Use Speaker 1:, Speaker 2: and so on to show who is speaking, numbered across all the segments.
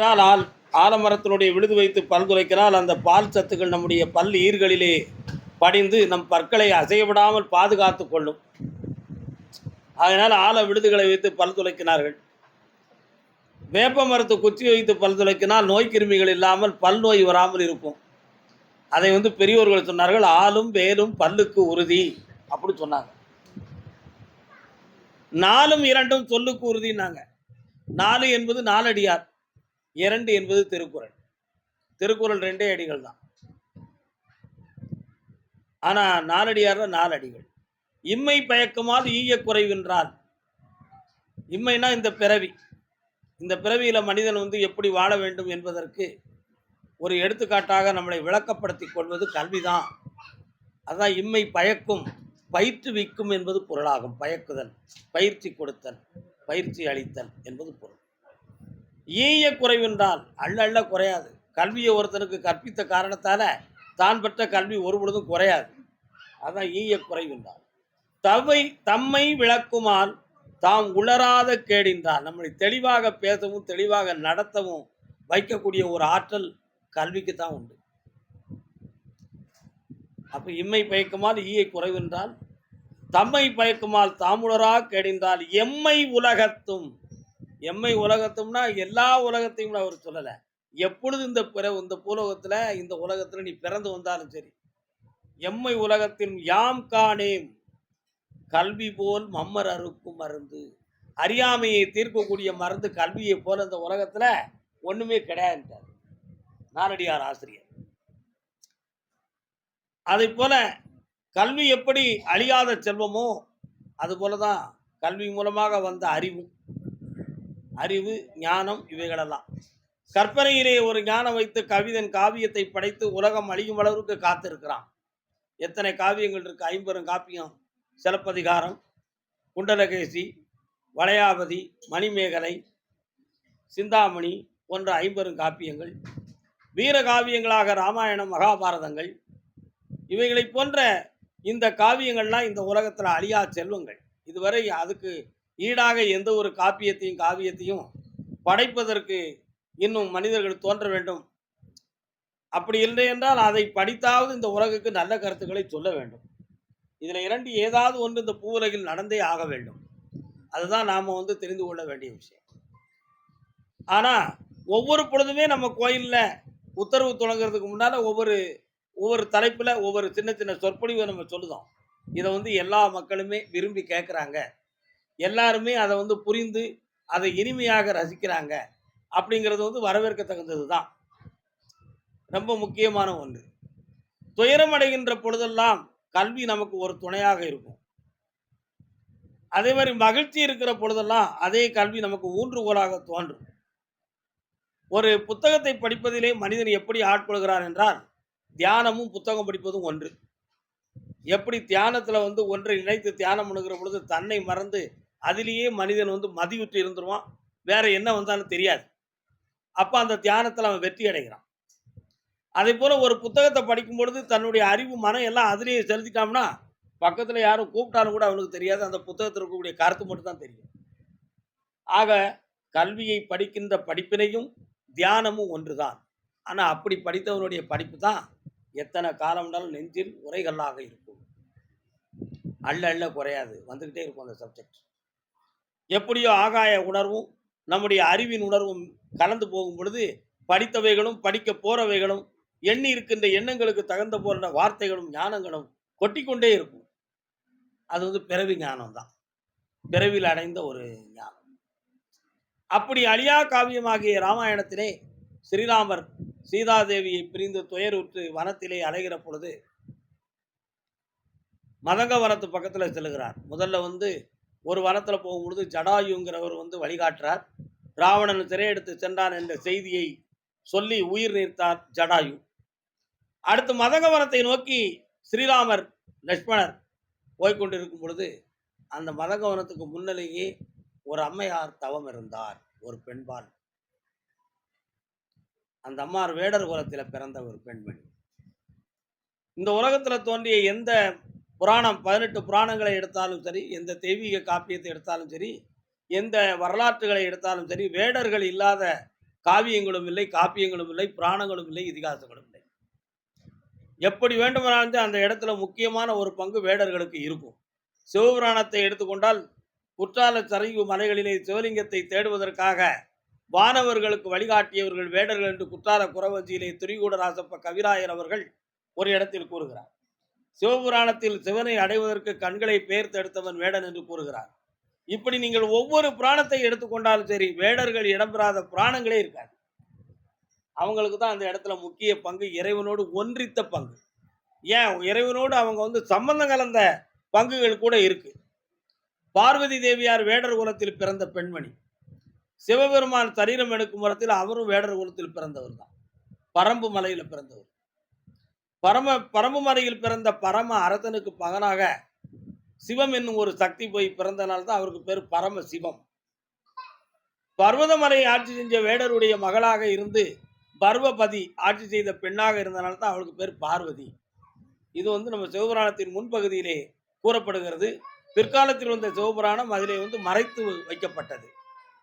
Speaker 1: என்றால் ஆல் ஆலமரத்தினுடைய விழுது வைத்து பல் துளைக்கிறால் அந்த பால் சத்துக்கள் நம்முடைய பல் ஈர்களிலே படிந்து நம் பற்களை அசையவிடாமல் பாதுகாத்து கொள்ளும். அதனால் ஆல விழுதுகளை வைத்து பல் துளைக்கினார்கள் வேப்ப மரத்து குச்சி வைத்து பல் துளைக்கினால் நோய் கிருமிகள் இல்லாமல் பல் நோய் வராமல் இருக்கும். அதை வந்து பெரியோர்கள் சொன்னார்கள் ஆளும் வேலும் பல்லுக்கு உறுதி அப்படி சொன்னாங்க. நாலும் இரண்டும் சொல்லுக்கு உறுதினாங்க நாலு என்பது நாலடியார். இரண்டு என்பது திருக்குறள். திருக்குறள் ரெண்டே அடிகள் தான். ஆனா நாலடியார்ல நாலு அடிகள். இம்மை பயக்குமால் ஈய குறைவென்றால். இம்மைனா இந்த பிறவி. இந்த பிறவியில மனிதன் வந்து எப்படி வாழ வேண்டும் என்பதற்கு ஒரு எடுத்துக்காட்டாக நம்மளை விளக்கப்படுத்தி கொள்வது கல்விதான். அதான் இம்மை பயக்கும் பயிற்றுவிக்கும் என்பது பொருளாகும். பயக்குதல் பயிற்சி கொடுத்தல் பயிற்சி அளித்தல் என்பது பொருள். ஈய குறைவென்றால் அள்ள அள்ள குறையாது. கல்வியை ஒருத்தனுக்கு கற்பித்த காரணத்தால் தான் பெற்ற கல்வி ஒரு பொழுதும் குறையாது. அதான் ஈய குறைவென்றால் தவை தம்மை விளக்குமால் தாம் உளராத கேடின்றார் நம்மளை தெளிவாக பேசவும் தெளிவாக நடத்தவும் வைக்கக்கூடிய ஒரு ஆற்றல் கல்விக்கு தான் உண்டு. அப்போ இம்மை பயக்குமால் ஈயை குறைவென்றால் தம்மை பயக்குமால் தாமுளரா கேடின்றால் எம்மை உலகத்தும் எம்மை உலகத்தும்னா எல்லா உலகத்தையும் அவர் சொல்லலை. எப்பொழுது இந்த பிற இந்த பூலோகத்தில் இந்த உலகத்தில் நீ பிறந்து வந்தாலும் சரி எம்மை உலகத்தின் யாம் காணேம் கல்வி போல் மம்மர் அறுக்கும் மருந்து. அறியாமையை தீர்க்கக்கூடிய மருந்து கல்வியை போல இந்த உலகத்தில் ஒன்றுமே கிடையாதுன்றார் நாரடியார் ஆசிரியர். அதை போல கல்வி எப்படி அழியாத செல்வமோ அது போலதான் கல்வி மூலமாக வந்த அறிவும் அறிவு ஞானம் இவைகளெல்லாம். கற்பனையிலே ஒரு ஞானம் வைத்து கவிதன் காவியத்தை படைத்து உலகம் அழியும் அளவுக்கு காத்திருக்கிறான். எத்தனை காவியங்கள் இருக்கு? ஐம்பெரும் காப்பியம் சிலப்பதிகாரம் குண்டலகேசி வளையாபதி மணிமேகலை சிந்தாமணி போன்ற ஐம்பெரும் காப்பியங்கள் வீர காவியங்களாக ராமாயணம் மகாபாரதங்கள் இவைகளை போன்ற இந்த காவியங்கள்லாம் இந்த உலகத்தில் அழியா செல்வங்கள். இதுவரை அதுக்கு ஈடாக எந்த ஒரு காப்பியத்தையும் காவியத்தையும் படைப்பதற்கு இன்னும் மனிதர்கள் தோன்ற வேண்டும். அப்படி இல்லை என்றால் அதை படித்தாவது இந்த உலகுக்கு நல்ல கருத்துக்களை சொல்ல வேண்டும். இதில் இரண்டு ஏதாவது ஒன்று இந்த பூவுலகில் நடந்தே ஆக வேண்டும். அதுதான் நாம் வந்து தெரிந்து கொள்ள வேண்டிய விஷயம். ஆனால் ஒவ்வொரு பொழுதுமே நம்ம கோயிலில் உத்தரவு தொடங்குறதுக்கு முன்னால் ஒவ்வொரு ஒவ்வொரு தலைப்பில் ஒவ்வொரு சின்ன சின்ன சொற்பொழிவை நம்ம சொல்லுதோம். இதை வந்து எல்லா மக்களுமே விரும்பி கேட்குறாங்க எல்லாருமே அதை வந்து புரிந்து அதை இனிமையாக ரசிக்கிறாங்க அப்படிங்கிறது வந்து வரவேற்கத்தகுந்தது தான் ரொம்ப முக்கியமான ஒன்று. துயரம் அடைகின்ற பொழுதெல்லாம் கல்வி நமக்கு ஒரு துணையாக இருக்கும். அதே மாதிரி மகிழ்ச்சி இருக்கிற பொழுதெல்லாம் அதே கல்வி நமக்கு ஊன்றுகோலாக தோன்றும். ஒரு புத்தகத்தை படிப்பதிலே மனிதன் எப்படி ஆட்கொள்கிறான் என்றால் தியானமும் புத்தகம் படிப்பதும் ஒன்று. எப்படி தியானத்தில் வந்து ஒன்றை நினைத்து தியானம் பண்ணுகிற பொழுது தன்னை மறந்து அதுலேயே மனிதன் வந்து மதியுற்று இருந்துருவான். வேற என்ன வந்தாலும் தெரியாது. அப்போ அந்த தியானத்தில் அவன் வெற்றி அடைகிறான். அதே போல் ஒரு புத்தகத்தை படிக்கும் பொழுது தன்னுடைய அறிவு மனம் எல்லாம் அதிலேயே செலுத்திட்டோம்னா பக்கத்தில் யாரும் கூப்பிட்டாலும் கூட அவனுக்கு தெரியாது. அந்த புத்தகத்தில் இருக்கக்கூடிய கருத்து மட்டும் தான் தெரியும். ஆக கல்வியை படிக்கின்ற படிப்பினையும் தியானமும் ஒன்றுதான். ஆனால் அப்படி படித்தவனுடைய படிப்பு தான் எத்தனை காலம்னாலும் நெஞ்சில் உரைகல்லாக இருக்கும். அள்ள அள்ள குறையாது. வந்துக்கிட்டே இருக்கும் அந்த சப்ஜெக்ட் எப்படியோ ஆகாய உணர்வும் நம்முடைய அறிவின் உணர்வும் கலந்து போகும் பொழுது படித்தவைகளும் படிக்க போறவைகளும் எண்ணி இருக்கின்ற எண்ணங்களுக்கு தகுந்த போன்ற வார்த்தைகளும் ஞானங்களும் கொட்டிக்கொண்டே இருக்கும். அது வந்து பிறவி ஞானம் தான் பிறவியில் அடைந்த ஒரு ஞானம். அப்படி அழியா காவியமாகிய ராமாயணத்திலே ஸ்ரீராமர் சீதாதேவியை பிரிந்து துயருற்று வனத்திலே அலைகிற பொழுது மதங்கவரத்து பக்கத்தில் செல்கிறார் முதல்ல வந்து ஒரு வனத்தில் போகும்பொழுது ஜடாயுங்கிறவர் வந்து வழிகாட்டுறார். ராவணன் சிறையெடுத்து சென்றான் என்ற செய்தியை சொல்லி உயிர் நீர்த்தார் ஜடாயு. அடுத்து மதகவனத்தை நோக்கி ஸ்ரீராமர் லட்சுமணர் போய்கொண்டிருக்கும் பொழுது அந்த மதகவனத்துக்கு முன்னிலேயே ஒரு அம்மையார் தவம் இருந்தார் ஒரு பெண்பால். அந்த அம்மார் வேடர் குலத்தில் பிறந்த ஒரு பெண்மணி. இந்த உலகத்தில் தோன்றிய எந்த புராணம் பதினெட்டு புராணங்களை எடுத்தாலும் சரி எந்த தெய்வீக காப்பியத்தை எடுத்தாலும் சரி எந்த வரலாற்றுகளை எடுத்தாலும் சரி வேடர்கள் இல்லாத காவியங்களும் இல்லை காப்பியங்களும் இல்லை புராணங்களும் இல்லை இதிகாசங்களும் இல்லை. எப்படி வேண்டுமானாலும் அந்த இடத்துல முக்கியமான ஒரு பங்கு வேடர்களுக்கு இருக்கும். சிவபுராணத்தை எடுத்துக்கொண்டால் குற்றால சரிவு மலைகளிலே சிவலிங்கத்தை தேடுவதற்காக வானவர்களுக்கு வழிகாட்டியவர்கள் வேடர்கள் என்று குற்றால குறவஞ்சியிலே துரிகூடராசப்ப கவிராயர் அவர்கள் ஒரு இடத்தில் கூறுகிறார். சிவபுராணத்தில் சிவனை அடைவதற்கு கண்களை பெயர்த்தெடுத்தவன் வேடன் என்று கூறுகிறார். இப்படி நீங்கள் ஒவ்வொரு புராணத்தை எடுத்துக்கொண்டாலும் சரி வேடர்கள் இடம்பெறாத புராணங்களே இருக்காது. அவங்களுக்கு தான் அந்த இடத்துல முக்கிய பங்கு இறைவனோடு ஒன்றித்த பங்கு. ஏன்? இறைவனோடு அவங்க வந்து சம்பந்தம் கலந்த பங்குகள் கூட இருக்கு. பார்வதி தேவியார் வேடர் குலத்தில் பிறந்த பெண்மணி. சிவபெருமான் சரீரம் எடுக்கும் மரத்தில் அவரும் வேடர் குலத்தில் பிறந்தவர் தான். பரம்பு மலையில பிறந்தவர். பரம பரம்பு மலையில் பிறந்த பரம அரசனுக்கு பகனாக சிவம் என்னும் ஒரு சக்தி போய் பிறந்தனால தான் அவருக்கு பேர் பரம சிவம். பர்வதமலை ஆட்சி செஞ்ச வேடருடைய மகளாக இருந்து பர்வபதி ஆட்சி செய்த பெண்ணாக இருந்தனால தான் அவளுக்கு பேர் பார்வதி. இது வந்து நம்ம சிவபுராணத்தின் முன்பகுதியிலே கூறப்படுகிறது. பிற்காலத்தில் வந்த சிவபுராணம் அதிலே வந்து மறைத்து வைக்கப்பட்டது.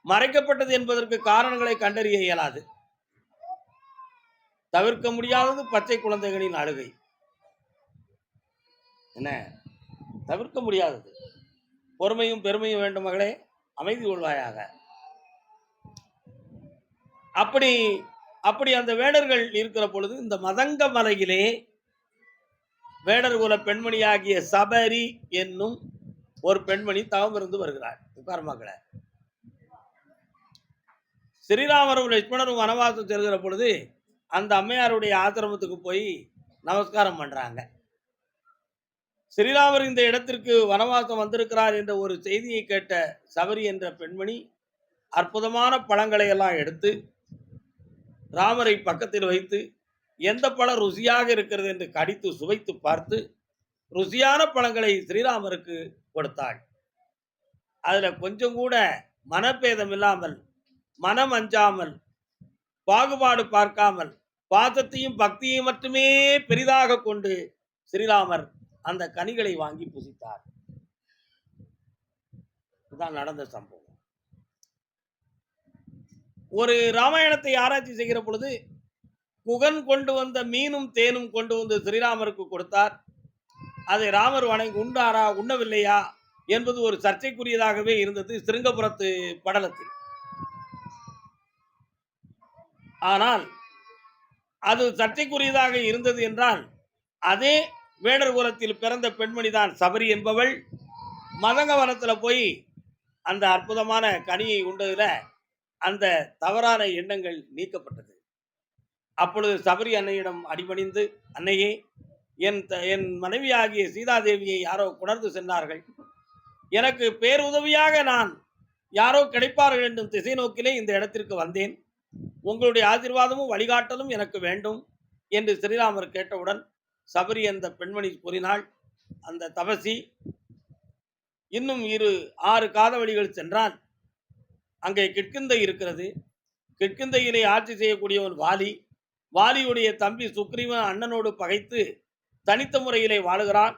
Speaker 1: மறைக்கப்பட்டது என்பதற்கு காரணங்களை கண்டறிய இயலாது. தவிர்க்க முடியாதது பச்சை குழந்தைகளின் அழுகை. என்ன? தவிர்க்க முடியாதது. பொறுமையும் பெருமையும் வேண்டும் மகளே. அமைதி கொள்வாயாக. அப்படி அப்படி அந்த வேடர்கள் இருக்கிற பொழுது இந்த மதங்க மலையிலே வேடர் குல பெண்மணியாகிய சபரி என்னும் ஒரு பெண்மணி தவம் இருந்து வருகிறாள். உட்கார மக்களை ஸ்ரீராமரும் லட்சுமணரும் வனவாசம் செல்கிற பொழுது அந்த அம்மையாருடைய ஆசிரமத்துக்கு போய் நமஸ்காரம் பண்ணுறாங்க ஸ்ரீராமர் இந்த இடத்திற்கு வனவாசம் வந்திருக்கிறார் என்ற ஒரு செய்தியை கேட்ட சபரி என்ற பெண்மணி அற்புதமான பழங்களை எல்லாம் எடுத்து ராமரை பக்கத்தில் வைத்து எந்த பழம் ருசியாக இருக்கிறது என்று கடித்து சுவைத்து பார்த்து ருசியான பழங்களை ஸ்ரீராமருக்கு கொடுத்தாள். அதில் கொஞ்சம் கூட மனப்பேதம் இல்லாமல் மனம் அஞ்சாமல் பாகுபாடு பார்க்காமல் பாசத்தையும் பக்தியையும் மட்டுமே பெரிதாக கொண்டு ஸ்ரீராமர் அந்த கனிகளை வாங்கி புசித்தார். இதுதான் நடந்த சம்பவம். ஒரு ராமாயணத்தை ஆராய்ச்சி செய்கிற பொழுது குகன் கொண்டு வந்த மீனும் தேனும் கொண்டு வந்து ஸ்ரீராமருக்கு கொடுத்தார். அதை ராமர் வணங்கி உண்டாரா உண்ணவில்லையா? என்பது ஒரு சர்ச்சைக்குரியதாகவே இருந்தது சிருங்கபுரத்து படலத்தில். ஆனால் அது சர்ச்சைக்குரியதாக இருந்தது என்றால் அதே வேடர் குலத்தில் பிறந்த பெண்மணி தான் சபரி என்பவள் மதங்கவனத்தில் போய் அந்த அற்புதமான கனியை உண்டதில் அந்த தவறான எண்ணங்கள் நீக்கப்பட்டது. அப்பொழுது சபரி அன்னையிடம் அடிபணிந்து அன்னையே என் த- என் மனைவியாகிய சீதாதேவியை யாரோ குணர்ந்து சென்றார்கள். எனக்கு பேருதவியாக நான் யாரோ கிடைப்பார்கள் என்னும் திசை நோக்கிலே இந்த இடத்திற்கு வந்தேன். உங்களுடைய ஆசீர்வாதமும் வழிகாட்டலும் எனக்கு வேண்டும் என்று ஸ்ரீராமர் கேட்டவுடன் சபரி அந்த பெண்மணி கூறினாள் அந்த தபசி இன்னும் இரு ஆறு காதவழிகள் சென்றால் அங்கே கிட்கிந்தை இருக்கிறது. கிட்கிந்தையிலே ஆட்சி செய்யக்கூடியவன் வாலி. வாலியுடைய தம்பி சுக்ரீவன் அண்ணனோடு பகைத்து தனித்த முறையிலே வாழுகிறான்.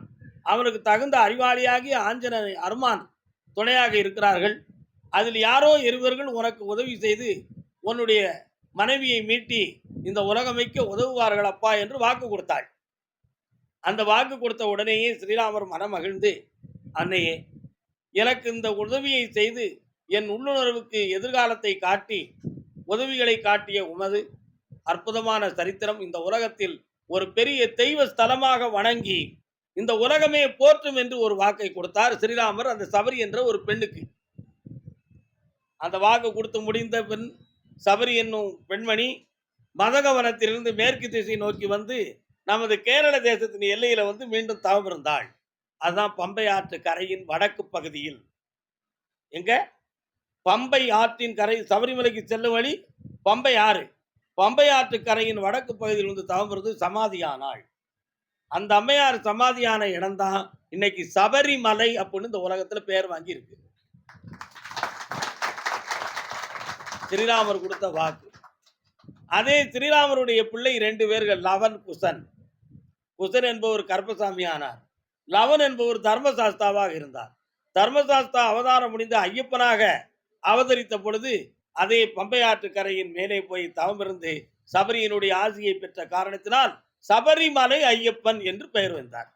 Speaker 1: அவனுக்கு தகுந்த அறிவாளியாகி ஆஞ்சநேய அருமான் துணையாக இருக்கிறார்கள். அதில் யாரோ இருவர்கள் உனக்கு உதவி செய்து உன்னுடைய மனைவியை மீட்டி இந்த உலகமைக்க உதவுவார்கள் அப்பா என்று வாக்கு கொடுத்தாள். அந்த வாக்கு கொடுத்த உடனேயே ஸ்ரீராமர் மனமகிழ்ந்து அன்னையே எனக்கு இந்த உதவியை செய்து என் உள்ளுணர்வுக்கு எதிர்காலத்தை காட்டி உதவிகளை காட்டிய உமது அற்புதமான சரித்திரம் இந்த உலகத்தில் ஒரு பெரிய தெய்வ ஸ்தலமாக வணங்கி இந்த உலகமே போற்றும் என்று ஒரு வாக்கை கொடுத்தார் ஸ்ரீராமர் அந்த சபரி என்ற ஒரு பெண்ணுக்கு. அந்த வாக்கு கொடுத்து முடிந்த பெண் சபரி என்னும் பெண்மணி மதகவனத்திலிருந்து மேற்கு திசை நோக்கி வந்து நமது கேரள தேசத்தின் எல்லையில வந்து மீண்டும் தவமிருந்தாள் அதுதான் பம்பை ஆற்று கரையின் வடக்கு பகுதியில். எங்க? பம்பை ஆற்றின் கரை சபரிமலைக்கு செல்லும் வழி பம்பை ஆறு. பம்பை ஆற்று கரையின் வடக்கு பகுதியில் வந்து தவம் சமாதியானாள். அந்த அம்மையார் சமாதியான இடம்தான் இன்னைக்கு சபரிமலை அப்படின்னு இந்த உலகத்துல பேர் வாங்கி இருக்கு ஸ்ரீராமர் கொடுத்த வாக்கு. அதே ஸ்ரீராமருடைய பிள்ளை ரெண்டு பேர்கள் லவன் குசன். குசன் என்பவர் கர்ப்பசாமி ஆனார் லவன் என்பவர் தர்மசாஸ்தாவாக இருந்தார். தர்மசாஸ்தா அவதாரம் முடிந்த ஐயப்பனாக அவதரித்த பொழுது அதே பம்பையாற்று கரையின் மேலே போய் தவமிருந்து சபரியினுடைய ஆசியை பெற்ற காரணத்தினால் சபரிமலை ஐயப்பன் என்று பெயர் வந்தார்.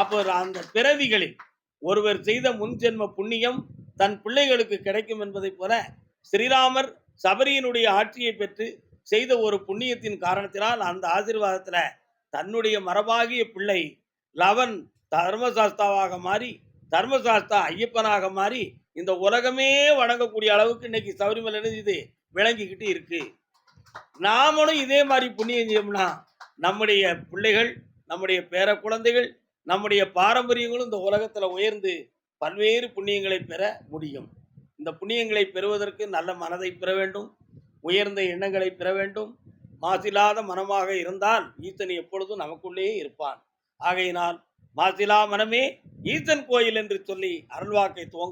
Speaker 1: அப்போ அந்த பிறவிகளில் ஒருவர் செய்த முன்ஜென்ம புண்ணியம் தன் பிள்ளைகளுக்கு கிடைக்கும் என்பதைப் போல ஸ்ரீராமர் சபரியினுடைய ஆட்சியை பெற்று செய்த ஒரு புண்ணியத்தின் காரணத்தினால் அந்த ஆசீர்வாதத்தில் தன்னுடைய மரபாகிய பிள்ளை லவன் தர்மசாஸ்தாவாக மாறி தர்மசாஸ்தா ஐயப்பனாக மாறி இந்த உலகமே வணங்கக்கூடிய அளவுக்கு இன்னைக்கு சபரிமலை இது விளங்கிக்கிட்டு இருக்கு. நாமளும் இதே மாதிரி புண்ணியம் செய்யணும்னா நம்முடைய பிள்ளைகள் நம்முடைய பேர குழந்தைகள் நம்முடைய பாரம்பரியங்களும் இந்த உலகத்தில் உயர்ந்து பல்வேறு புண்ணியங்களை பெற முடியும். இந்த புண்ணியங்களை பெறுவதற்கு நல்ல மனதை பெற வேண்டும். உயர்ந்த எண்ணங்களை பெற வேண்டும். மாசில்லாத மனமாக இருந்தால் ஈசன் எப்பொழுதும் நமக்குள்ளேயே இருப்பான். ஆகையினால் மாசிலா மனமே ஈசன் கோயில் என்று சொல்லி அருள்வாக்கை துவங்க